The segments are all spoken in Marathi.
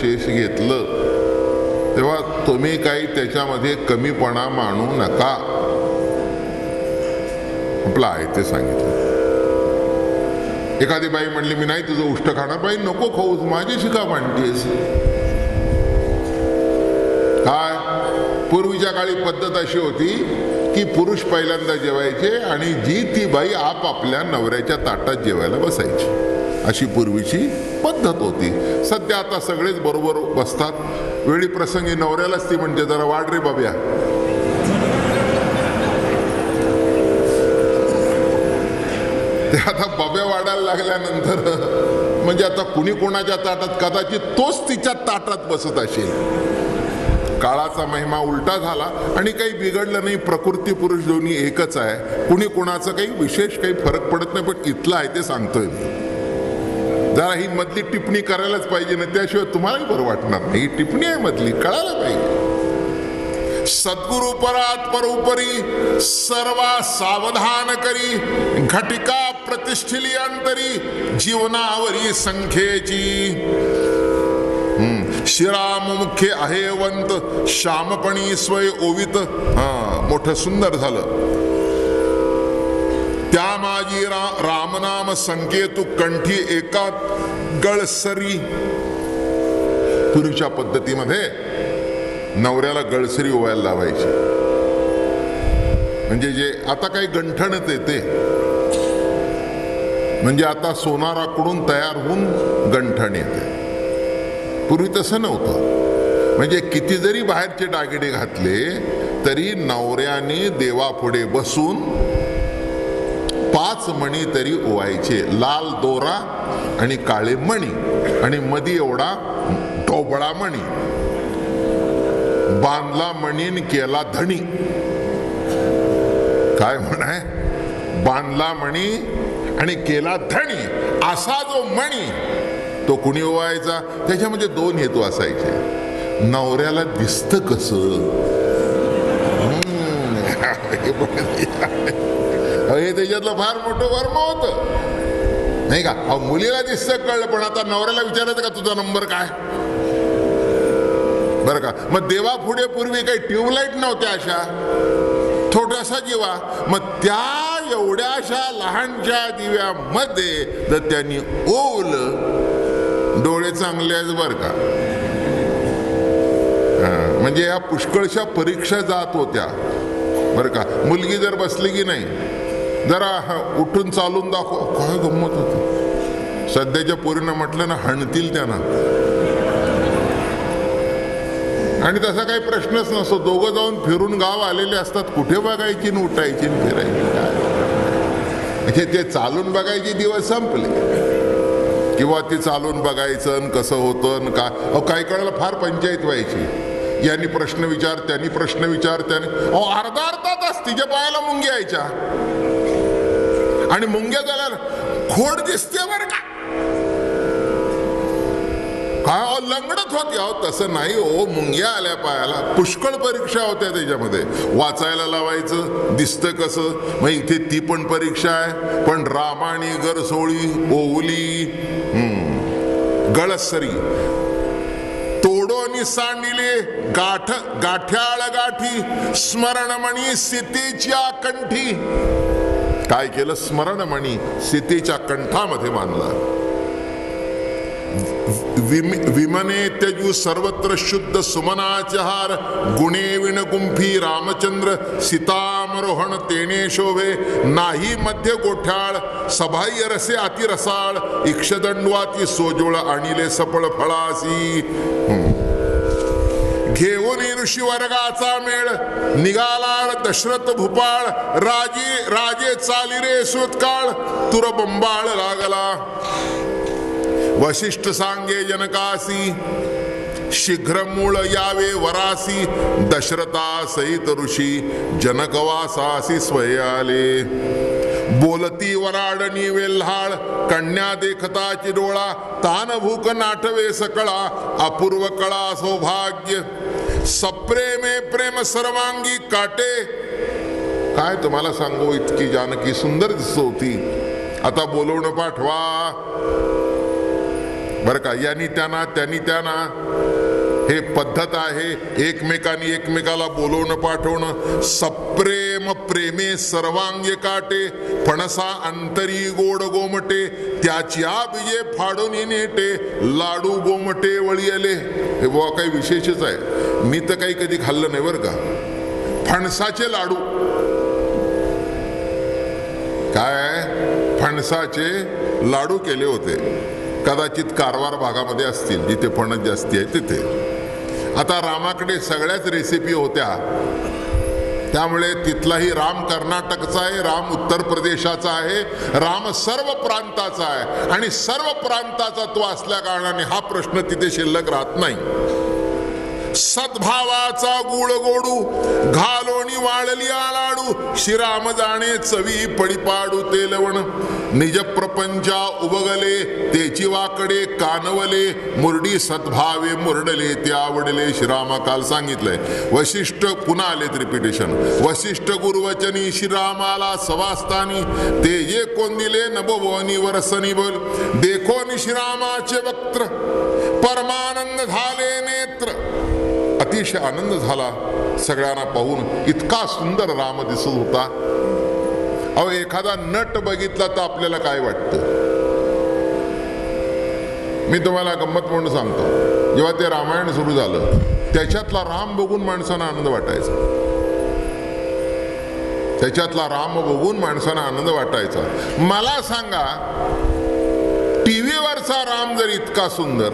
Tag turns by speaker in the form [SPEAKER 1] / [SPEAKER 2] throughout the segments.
[SPEAKER 1] शेष घेतलं तेव्हा तुम्ही काही त्याच्यामध्ये कमीपणा मानू नका. आपलं आहे ते सांगितलं. एखादी बाई म्हणली मी नाही तुझं उष्ट खाणार बाई नको खाऊस माझी का मांडतेस काय? पूर्वीच्या काळी पद्धत अशी होती की पुरुष पहिल्यांदा जेवायचे आणि जी ती बाई आपापल्या नवऱ्याच्या ताटात जेवायला बसायची. अशी पूर्वीची पद्धत होती. सध्या आता सगळेच बरोबर बसतात. वेळी प्रसंगी नवऱ्यालाच ती म्हणते जरा वाढ रे बाब्या ते आता बाब्या वाढायला लागल्यानंतर म्हणजे आता कुणी कोणाच्या ताटात कदाचित तोच तिच्या ताटात बसत असेल. काळाचा महिमा उलटा झाला आणि काही बिघडलं नाही. प्रकृती पुरुष दोन्ही एकच आहे. कुणी कोणाचं काही विशेष काही फरक पडत नाही पण इथलं आहे ते सांगतोय मी. जरा ही मधली टिप्पणी करायलाच पाहिजे ना त्याशिवाय तुम्हालाही बरं वाटणार नाही. ही टिप्पणी आहे मधली कळायला पाहिजे. सद्गुरु परात परोपरी सर्वा सावधान करी घटिका प्रतिष्ठिली अंतरी जीवनावरी संख्येची. हम्म. श्रीराम मुख्य आहेवंत श्यामपणी स्वय ओवित. हा मोठं सुंदर झालं. त्या माझी रा रामनाम संकेतू कंठी एका गळसरी. पूर्वीच्या पद्धतीमध्ये नवऱ्याला गळसरी ओवायला लावायची. म्हणजे जे आता काही गंठणच येते म्हणजे आता सोनाराकडून तयार होऊन गंठण येते. पूर्वी तसं नव्हतं. म्हणजे किती जरी बाहेरचे डागिडे घातले तरी नवऱ्याने देवापुढे बसून पाच मणी तरी ओवायचे. लाल दोरा आणि काळे मणी. आणि मधी एवढा ढोबळा मणी. बांधला मणीन केला धणी. काय म्हणाय? बांधला मणी आणि केला धणी. असा जो मणी तो कुणी ओवायचा? त्याच्यामध्ये दोन हेतू असायचे. नवऱ्याला दिसतं कस? हे त्याच्यातलं फार मोठं वर्म होत. नाही का? अहो, मुलीला दिसत कळलं पण आता नवऱ्याला विचारायचं का तुझा नंबर काय? बरं का? मग देवा पुढे पूर्वी काही ट्यूबलाईट नव्हत्या अशा? छोटासा जीवा. मग त्या एवढ्याशा लहानशा दिव्यामध्ये जर त्यांनी ओवलं डोळे चांगले आहेत बर का? म्हणजे या पुष्कळशा परीक्षा जात होत्या. बरं का? मुलगी जर बसली की नाही? जरा उठून चालून दाखव. काय गंमत होती? सध्याच्या पोरीनं म्हटलं ना हणतील त्यांना. आणि तसा काही प्रश्नच नसतो. दोघं जाऊन फिरून गाव आलेले असतात. कुठे बघायची न उठायची न फिरायची? काय? म्हणजे ते चालून बघायचे दिवस संपले. किंवा ते चालून बघायचं कसं होतं काय अहो काही कळायला फार पंचायत व्हायची. यांनी प्रश्न विचार त्यांनी प्रश्न विचार त्याने अहो अर्धा अर्धा तास तिच्या पायाला मुंगी यायच्या. आणि मुंग्या झाल्या खोड दिसते बर का? काय हो, लंगडत होती अहो तसं नाही हो. मुंग्या आल्या पायाला. पुष्कळ परीक्षा होत्या त्याच्यामध्ये. वाचायला लावायचं दिसतं कसं? मग इथे ती पण परीक्षा आहे. पण रामाणी गरसोळी ओवली हम्म, गळसरी. तोडोनी सांडिले गाठ गाठ्याळ गाठी स्मरणमणी सीतेच्या कंठी. काय केलं? स्मरणमणी सीतेच्या कंठामध्ये मानला. विम- विमने त्यजू सर्वत्र शुद्ध सुमनाचहार गुणे विण गुंफी रामचंद्र सीतामरोहण तेणे शोभे नाही मध्य गोठ्याळ सभाई रसे अति रसाळ इक्षदंडवाती सोजोळ आणिले सफळ फळासी. घेऊन ऋषी वर्गाचा मेळ निघाला दशरथ भूपाळ राजे राजे चाली रे सुतकाळ तुर बंबाळ लागला. वशिष्ठ सांगे जनकासी शीघ्र मूळ यावे वरासी दशरथा सहित ऋषी जनकवासासी स्वय आले. बोलती वराडणी वेल्हाळ कन्या देखताची डोळा तान भूक नाटवे सकळा अपूर्व कळा सौभाग्य. सप्रेमे प्रेम सर्वांगी काटे. काय तुम्हाला सांगू इतकी जानकी सुंदर दिसत होती. आता बोलवणं पाठवा. बरं का यांनी त्यांना त्यांनी त्यांना. हे पद्धत आहे एकमेकांनी एकमेकाला बोलवणं पाठवणं. सप्रेम प्रेमे सर्वांगे काटे फणसा अंतरी गोड गोमटे त्याच्या बिजे फाडून नेटे लाडू गोमटे वळी आले हे बुवा काही विशेषच आहे. मी तर काही कधी खाल्लं नाही बरं का. फणसाचे लाडू. काय? फणसाचे लाडू केले होते. कदाचित कारवार भागामध्ये असतील जिथे फणस जास्ती आहे तिथे. आता रामाकडे सगळ्याच रेसिपी होत्या. त्यामुळे तिथलाही राम कर्नाटकचा आहे राम उत्तर प्रदेशाचा आहे राम सर्व प्रांताचा आहे. आणि सर्व प्रांताचा तो असल्या कारणाने हा प्रश्न तिथे शिल्लक राहत नाही. सद्भावाचा गुळ गोडू घालोणी वाळली आलाडू श्रीराम जाणे चवी पडिपाडू तेलवण. निज प्रपंचा उबगले तेची वाकडे कानवले मुरडी सद्भावे मुरडले ते आवडले श्रीरामा काल सांगितलंय. वशिष्ठ पुन्हा आले रिपिटेशन वशिष्ठ गुरुवचनी श्रीरामाला सवास्तानी ते जे कोंदिले नभोवनी वरसनी बोल? देखोनी श्रीरामाचे वक्त्र परमानंद झाले नेत्र. अतिशय आनंद झाला सगळ्यांना पाहून. इतका सुंदर राम दिसत होता. अहो एखादा नट बघितला तर आपल्याला काय वाटतं? मी तुम्हाला गंमत म्हणून सांगतो. जेव्हा ते रामायण सुरू झालं त्याच्यातला राम बघून माणसांना आनंद वाटायचा. त्याच्यातला राम बघून माणसांना आनंद वाटायचा. मला सांगा टीव्हीवरचा राम जर इतका सुंदर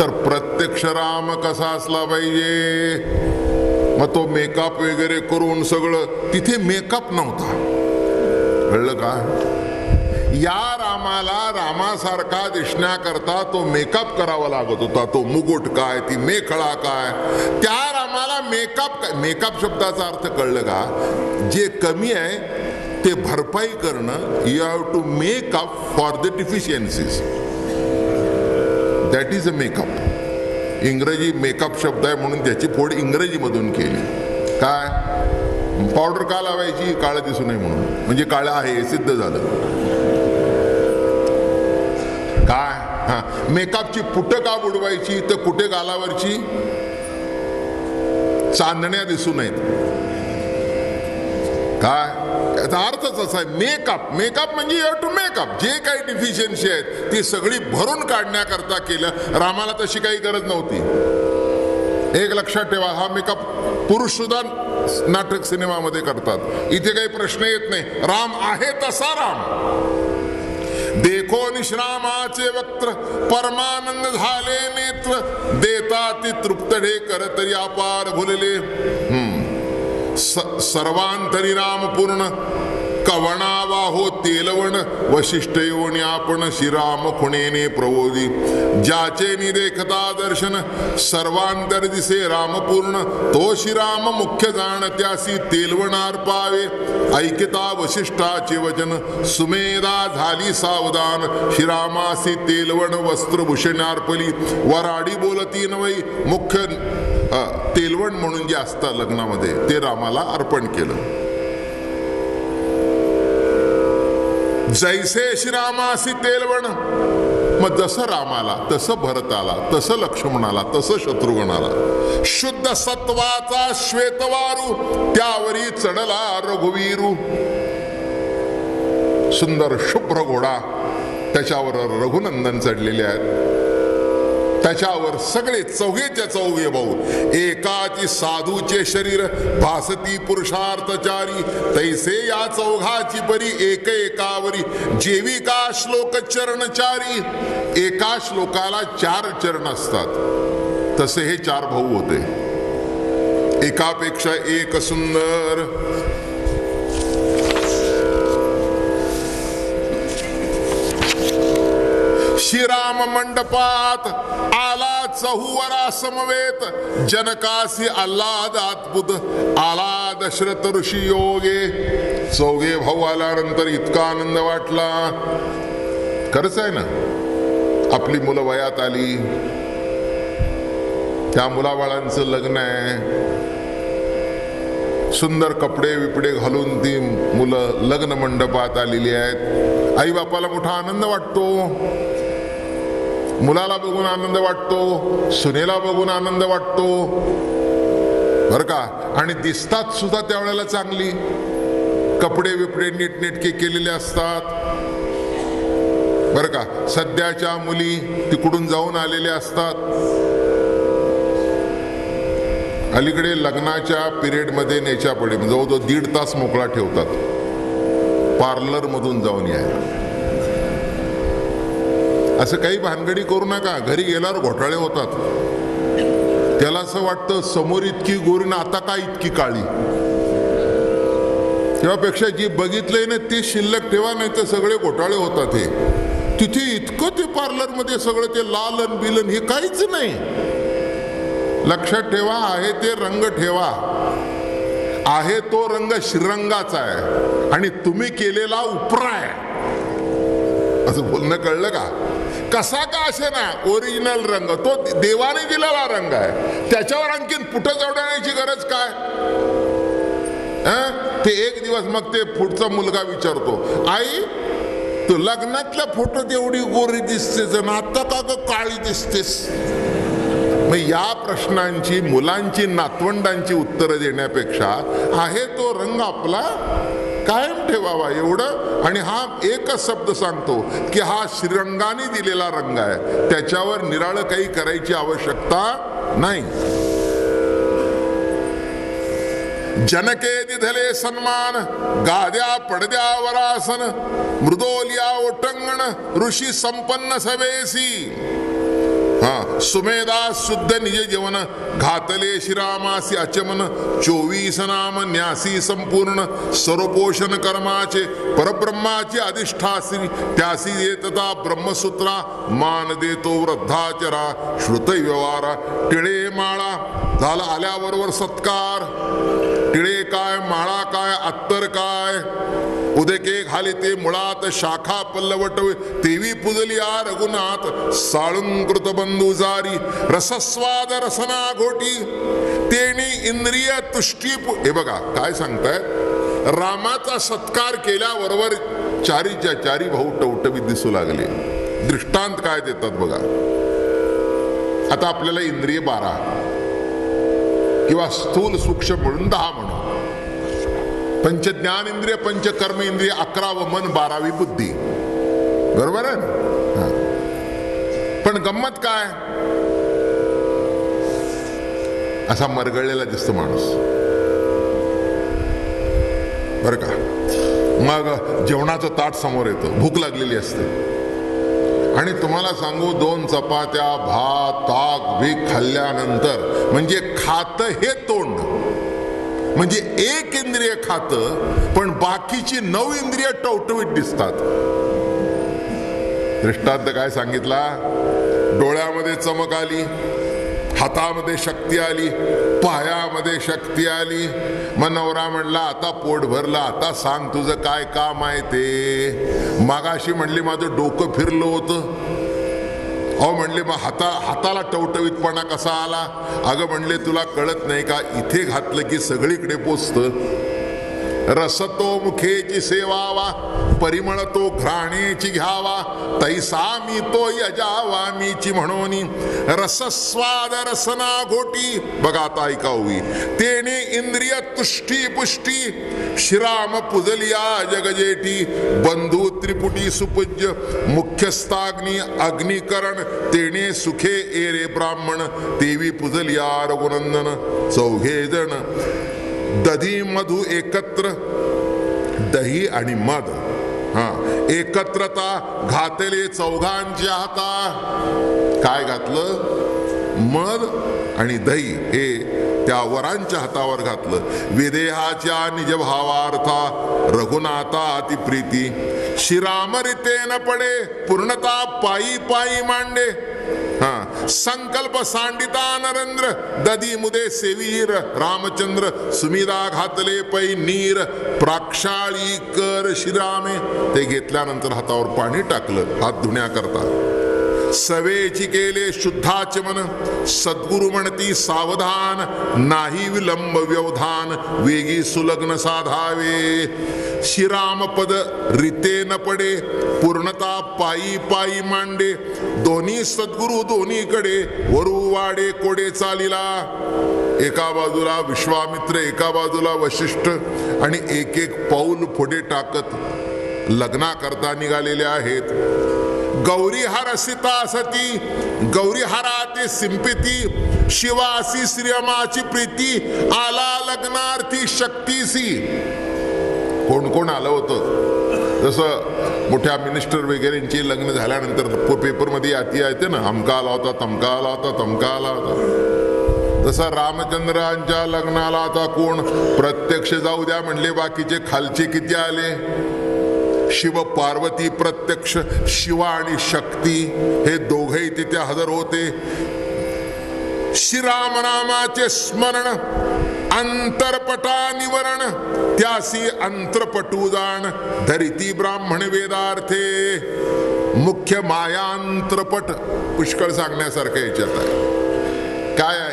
[SPEAKER 1] तर प्रत्यक्ष राम कसा असला पाहिजे? मग तो मेकअप वगैरे करून सगळं तिथे मेकअप नव्हता. कळलं का? या रामाला रामासारखा दिसण्याकरता तो मेकअप करावा लागत होता. तो मुकुट काय ती मेखळा काय? त्या रामाला मेकअप काय? मेकअप शब्दाचा अर्थ कळलं का? जे कमी आहे ते भरपाई करणं you have to make up for the deficiencies that is a makeup इंग्रजी मेकअप शब्द आहे म्हणून त्याची फोड इंग्रजीमधून केली. काय? पावडर का लावायची? काळं दिसू नये म्हणून. म्हणजे काळं आहे हे सिद्ध झालं. काय? हा. मेकअपची पुट का बुडवायची? तर कुठे गालावरची? चांदण्या दिसू नयेत. काय? याचा अर्थच असा आहे मेकअप मेकअप म्हणजे यू टू मेकअप जे काही डिफिशियन्सी आहेत ती सगळी भरून काढण्याकरता केलं. रामाला तशी काही गरज नव्हती. एक लक्षात ठेवा हा मेकअप पुरुष सुद्धा नाटक सिनेमामध्ये करतात. इथे काही प्रश्न येत नाही. राम आहे तसा राम. देखो निश्रामाचे वक्त्र परमानंद झाले नेत्र. देता ती तृप्तडे कर तरी अपार भुलले. हम्म. स- सर्वांतरी पूर्ण कवणावाहो तेलवण वशिष्ठ योनी आपण श्रीराम खुणेने प्रबोधी. ज्याचे निदेखता दर्शन सर्वांतर दिसे रामपूर्ण तो श्रीराम मुख्य जाण त्यासी तेलवणार पावे. ऐकता वशिष्ठाचे वचन सुमेधा झाली सावधान. श्रीरामासी तेलवण वस्त्रभूषणार्पली वराडी बोलती नवई मुख्य तेलवण म्हणून जे असतं लग्नामध्ये ते रामाला अर्पण केलं. जैसे श्रीरामासी तेलवण. मग जसं रामाला तसं भरताला तसं लक्ष्मणाला तसं शत्रुघ्नाला. शुद्ध सत्वाचा श्वेतवारू त्यावरी चढला रघुवीरू. सुंदर शुभ्र घोडा त्याच्यावर रघुनंदन चढलेले आहेत. त्याच्यावर सगळे चौघेच्या चौघे भाऊ. एकाची साधूचे शरीर भासती पुरुषार्थचारी. तैसे या चौघाची परी एक एकावरी जेविका श्लोक चरणचारी एका श्लोकाला चार चरण असतात. तसे हे चार भाऊ होते. एकापेक्षा एक सुंदर श्रीराम मंडपात आला चहुवरा समवेत जनकासी आल्हाद अद्भुत आला दशरथ ऋषी योगे. चौघे भाऊ आल्यानंतर इतका आनंद वाटला. खरंच आहे ना? आपली मुलं वयात आली. त्या मुलाबाळांचं लग्न आहे. सुंदर कपडे विपडे घालून ती मुलं लग्न मंडपात आलेली आहेत. आई बापाला मोठा आनंद वाटतो. मुलाला बघून आनंद वाटतो सुनेला बघून आनंद वाटतो. बर का? आणि दिसतात सुद्धा त्यावेळेला चांगली. कपडे विपडे नीटनेटके केलेले असतात. बर का? सध्याच्या मुली तिकडून जाऊन आलेल्या असतात. अलीकडे लग्नाच्या पिरियडमध्ये नेच्या पडे जवळजवळ दीड तास मोकळा ठेवतात. पार्लरमधून जाऊन यायला. असं काही भानगडी करू नका. घरी गेल्यावर घोटाळे होतात. त्याला असं वाटतं समोर इतकी गोरी ना आता का इतकी काळी? त्यापेक्षा जी बघितलंय ना ती शिल्लक ठेवा नाही तर सगळे घोटाळे होतात हे. तिथे इतकं ते पार्लरमध्ये सगळं ते लालन बिलन हे काहीच नाही. लक्षात ठेवा आहे ते रंग ठेवा. आहे तो रंग श्रीरंगाचा आहे. आणि तुम्ही केलेला उपरा आहे. असं बोलणं कळलं का? कसा का असे ना ओरिजिनल रंग. तो देवाने दिलेला रंग आहे. त्याच्यावर आणखीन पुटं चढवण्याची गरज काय? ते एक दिवस मग ते पुढचा मुलगा विचारतो आई तू लग्नातल्या फोटोत एवढी गोरी दिसतेस आणि आता का ग काळी दिसतेस? मग या प्रश्नांची मुलांची नातवंडांची उत्तरं देण्यापेक्षा आहे तो रंग आपला कायम ठेवावा एवढं. आणि हा एकच शब्द सांगतो की हा श्रीरंगाने दिलेला रंग आहे. त्याच्यावर निराळ काही करायची आवश्यकता नाही. जनके दिधले सन्मान गाद्या पडद्या वरासन मृदोलिया ओटंगण ऋषी संपन्न सवेसी. हा सुमेधा शुद्ध निज जीवन घातले श्रीरामासी अचमन चोवीस नाम न्यासी संपूर्ण सर्वपोषण कर्माचे परब्रह्माची अधिष्ठासी त्यासी येतता ब्रह्मसूत्रा मान देतो वृद्धाचरा श्रुत व्यवहारा टिळे माळा झाला आल्याबरोबर सत्कार टिळे काय माळा काय अत्तर काय उदके घाली ते मुळात शाखा पल्लवट तेवी पुजली आ रघुनाथ साळुंकृत बंधुजारी रसस्वाद रसना घोटी तेणी इंद्रिय तुष्टी हे बघा काय सांगतायत रामाचा सत्कार केल्याबरोबर चारीच्या चारी भाऊ टवटवीत दिसू लागले. दृष्टांत काय देतात बघा? आता आपल्याला इंद्रिय बारा. किंवा स्थूल सूक्ष्म म्हणून दहा म्हणू पंच ज्ञान इंद्रिय पंच कर्म इंद्रिय अकरा व मन बारावी बुद्धी. बरोबर आहे ना? पण गंमत काय? असा मरगळलेला दिसतो माणूस. बर का? मग जेवणाचं ताट समोर येतं. भूक लागलेली असते. आणि तुम्हाला सांगू दोन चपात्या भात ताक भीक खाल्ल्यानंतर म्हणजे खात हे तोंड. म्हणजे एक इंद्रिय खात पण बाकीची नऊ इंद्रिय टवटवीत दिसतात. दृष्टांत काय सांगितला? डोळ्यामध्ये चमक आली हातामध्ये शक्ती आली पायामध्ये शक्ती आली. मग नवरा म्हणला आता पोट भरला आता सांग तुझं काय काम आहे ते. मागाशी म्हणली माझं डोकं फिरलं होतं. अहो म्हणले मग हाता हाताला टवटवीतपणा कसा आला? अगं म्हणले तुला कळत नाही का इथे घातलं की सगळीकडे पोचतं. रसतो मुखेची सेवावा परिमळ तो घ्राणेची घ्यावा तैसा मी तो यजावा मीची म्हणून. रसस्वाद रसना घोटी. बघा आता ऐकावी तेने इंद्रिय तुष्टी पुष्टी श्रीराम पुजलिया जगजेठी बंधू त्रिपुटी सुपूज्य मुख्यस्थाग्नी अग्निकरण तेणे सुखे एरे ब्राह्मण देवी पुजलिया रघुनंदन चौघे जण. दधी मधु एकत्र दही आणि मध. हा एकत्रता घातले चौघांच्या हाता. काय घातलं? मध आणि दही. हे त्या वरांच्या हातावर घातलं. विदेहाच्या निज भावार्था रघुनाथा अति प्रीती. श्रीरामरितेन पडे पूर्णता पायी पायी मांडे. हा संकल्प सांडिता नरेंद्र ददी मुदे सेवीर रामचंद्र सुमिदा घातले पै नीर प्राक्षाळी कर श्रीरामे ते घेतल्यानंतर हातावर पाणी टाकलं हात धुण्याकरता. सवेची केले शुद्धाचमन सद्गुरु म्हणती सावधान नाही विलंब व्यवधान वेगी सुलग्न साधावे. श्रीराम पद रीते न पडे पूर्णता पायी पायी मांडे. दोन्ही सद्गुरु दोन्हीकडे वरू वाडे कोडे चालिला. एका बाजूला विश्वामित्र एका बाजूला वशिष्ठ आणि एक एक पाऊल पुढे टाकत लग्नाकरता निघालेले आहेत. गौरीहार सीता सती गौरीहारा सिंपिती शिवासी श्रीयमाची प्रीती आला लग्नार्थी शक्तीसी. कोण कोण आलं होतं? जसं मोठ्या मिनिस्टर वगैरेंची लग्न झाल्यानंतर पेपरमध्ये याती येते ना अमका आला होता तमका आला होता तमका आला होता. तसा रामचंद्रांच्या लग्नाला आता कोण प्रत्यक्ष जाऊ द्या म्हणले बाकीचे खालचे किती आले? शिव पार्वती प्रत्यक्ष शिवा आणि शक्ती हे दोघेही तिथे हजर होते. श्रीराम नामाचे स्मरण अंतरपटा निवरण त्यासी अंतरपटू जाण धरिती ब्राह्मण वेदार्थे. मुख्य मायांतरपट पुष्कळ सांगण्यासारखं याच्यात आहे. काय आहे?